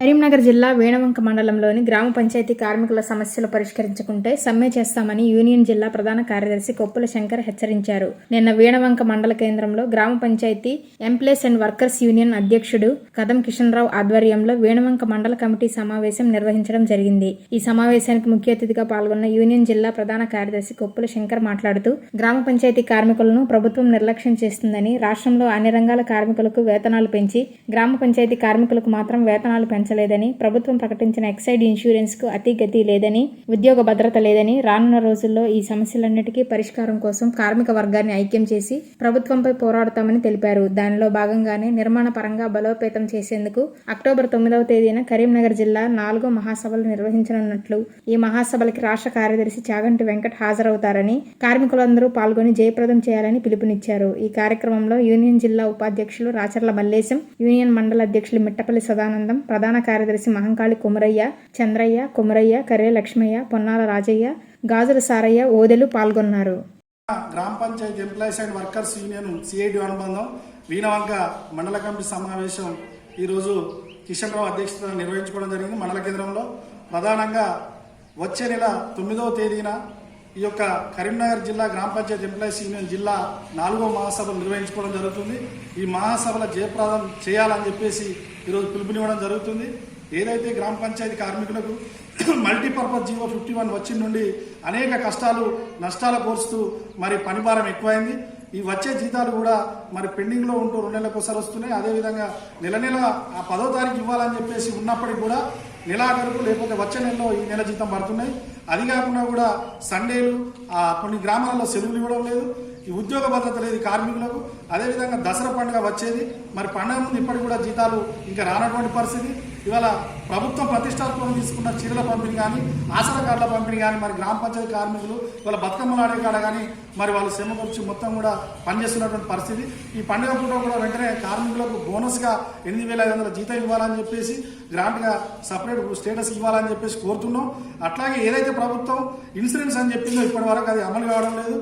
కరీంనగర్ జిల్లా వేణవంక మండలంలోని గ్రామ పంచాయతీ కార్మికుల సమస్యలు పరిష్కరించకుంటే సమ్మె చేస్తామని యూనియన్ జిల్లా ప్రధాన కార్యదర్శి కొప్పుల శంకర్ హెచ్చరించారు. నిన్న వేణవంక మండల కేంద్రంలో గ్రామ panchayat employees and workers union అధ్యక్షుడు కదం కిషన్ రావు ఆధ్వర్యంలో వేణవంక మండల కమిటీ సమావేశం నిర్వహించడం జరిగింది. ఈ సమావేశానికి ముఖ్య అతిథిగా పాల్గొన్న యూనియన్ జిల్లా ప్రధాన కార్యదర్శి కొప్పుల శంకర్ మాట్లాడుతూ గ్రామ పంచాయతీ కార్మికులను ప్రభుత్వం నిర్లక్ష్యం చేస్తుందని రాష్ట్రంలో అన్ని రంగాల కార్మికులకు వేతనాలు పెంచి గ్రామ పంచాయతీ కార్మికులకు మాత్రం వేతనాలు లేదని ప్రభుత్వం ప్రకటించిన ఎక్సైడ్ ఇన్సూరెన్స్కు అతిగతి అతి గతి లేదని ఉద్యోగ భద్రత లేదని రానున్న రోజుల్లో ఈ సమస్యలన్నిటికీ పరిష్కారం కోసం కార్మిక వర్గాన్ని ఐక్యం చేసి ప్రభుత్వంపై పోరాడతామని తెలిపారు. దానిలో భాగంగానే నిర్మాణ పరంగా బలోపేతం చేసేందుకు అక్టోబర్ తొమ్మిదవ తేదీన కరీంనగర్ జిల్లా నాలుగో మహాసభలు నిర్వహించనున్నట్లు ఈ మహాసభలకి రాష్ట్ర కార్యదర్శి చాగంటి వెంకట్ హాజరవుతారని కార్మికులందరూ పాల్గొని జయప్రదం చేయాలని పిలుపునిచ్చారు. ఈ కార్యక్రమంలో యూనియన్ జిల్లా ఉపాధ్యక్షులు రాచర్ల మల్లేశం యూనియన్ మండల అధ్యక్షులు మిట్టపల్లి సదానందం ప్రధాన కార్యదర్శి మహంకాళి కుమరయ్య చంద్రయ్య కుమరయ్య కరే లక్ష్మయ్య పొన్నాల రాజయ్య గాజుల సారయ్య ఓదెలు పాల్గొన్నారు. గ్రామ panchayat employees and workers union CITU అనుబంధం వీణవంక మండల కమిటీ సమావేశం ఈరోజు కిషన్ రావు అధ్యక్షతన నిర్వహించుకోవడం జరిగింది. మండల కేంద్రంలో ప్రధానంగా వచ్చే నెల తొమ్మిదవ తేదీన ఈ యొక్క కరీంనగర్ జిల్లా గ్రామ పంచాయతీ ఎంప్లాయీస్ యూనియన్ జిల్లా నాలుగో మహాసభలు నిర్వహించుకోవడం జరుగుతుంది. ఈ మహాసభల జయప్రదం చేయాలని చెప్పేసి ఈరోజు పిలుపునివ్వడం జరుగుతుంది. ఏదైతే గ్రామ పంచాయతీ కార్మికులకు మల్టీపర్పస్ జీవో ఫిఫ్టీ వన్ వచ్చిన నుండి అనేక కష్టాలు నష్టాలు కోరుస్తూ మరి పనిభారం ఎక్కువైంది. ఈ వచ్చే జీతాలు కూడా మరి పెండింగ్లో ఉంటూ రెండు నెలలకు ఒకసారి వస్తున్నాయి. అదేవిధంగా నెల నెల ఆ పదో తారీఖు ఇవ్వాలని చెప్పేసి ఉన్నప్పటికీ కూడా నెలాఖరుకు లేకపోతే వచ్చే నెలలో ఈ నెల జీతం పడుతున్నాయి. అది కాకుండా కూడా సండేలు కొన్ని గ్రామాలలో సెలవులు ఇవ్వడం లేదు. ఈ ఉద్యోగ భద్రత లేదు కార్మికులకు. అదేవిధంగా దసరా పండుగ వచ్చేది. మరి పండుగ ముందు ఇప్పటికి కూడా జీతాలు ఇంకా రానటువంటి పరిస్థితి. ఇవాళ ప్రభుత్వం ప్రతిష్టాత్మకం తీసుకున్న చీరల పంపిణీ కానీ ఆసర కార్డుల పంపిణీ కానీ మరి గ్రామ పంచాయతీ కార్మికులు వాళ్ళ బతుకమ్మలు ఆడే కాడ కానీ మరి వాళ్ళు శ్రమ మొత్తం కూడా పనిచేస్తున్నటువంటి పరిస్థితి. ఈ పండుగ పూట కూడా వెంటనే కార్మికులకు బోనస్గా ఎనిమిది వేల ఐదు వందల జీతం ఇవ్వాలని చెప్పేసి గ్రాంట్గా సపరేట్ స్టేటస్ ఇవ్వాలని చెప్పేసి కోరుతున్నాం. అట్లాగే ఏదైతే ప్రభుత్వం ఇన్సూరెన్స్ అని చెప్పిందో ఇప్పటి వరకు అది అమలు కావడం లేదు.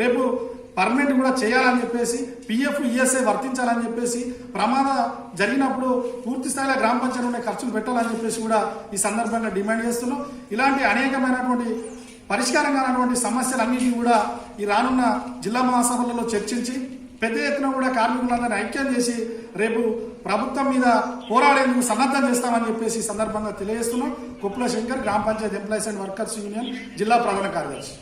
రేపు పర్మనెంట్ కూడా చేయాలని చెప్పేసి పిఎఫ్ ఈఎస్ఐ వర్తించాలని చెప్పేసి ప్రమాద జరిగినప్పుడు పూర్తి స్థాయిలో గ్రామ పంచాయతీ ఉండే ఖర్చులు పెట్టాలని చెప్పేసి కూడా ఈ సందర్భంగా డిమాండ్ చేస్తున్నాం. ఇలాంటి అనేకమైనటువంటి పరిష్కారం కానటువంటి సమస్యలన్నింటినీ కూడా ఈ రానున్న జిల్లా మహాసభలలో చర్చించి పెద్ద ఎత్తున కూడా కార్మికులందరినీ ఐక్యం చేసి రేపు ప్రభుత్వం మీద పోరాడేందుకు సన్నద్ధం చేస్తామని చెప్పేసి ఈ సందర్భంగా తెలియజేస్తున్నాం. కుప్పల శంకర్ గ్రామ panchayat employees and workers union జిల్లా ప్రధాన కార్యదర్శి.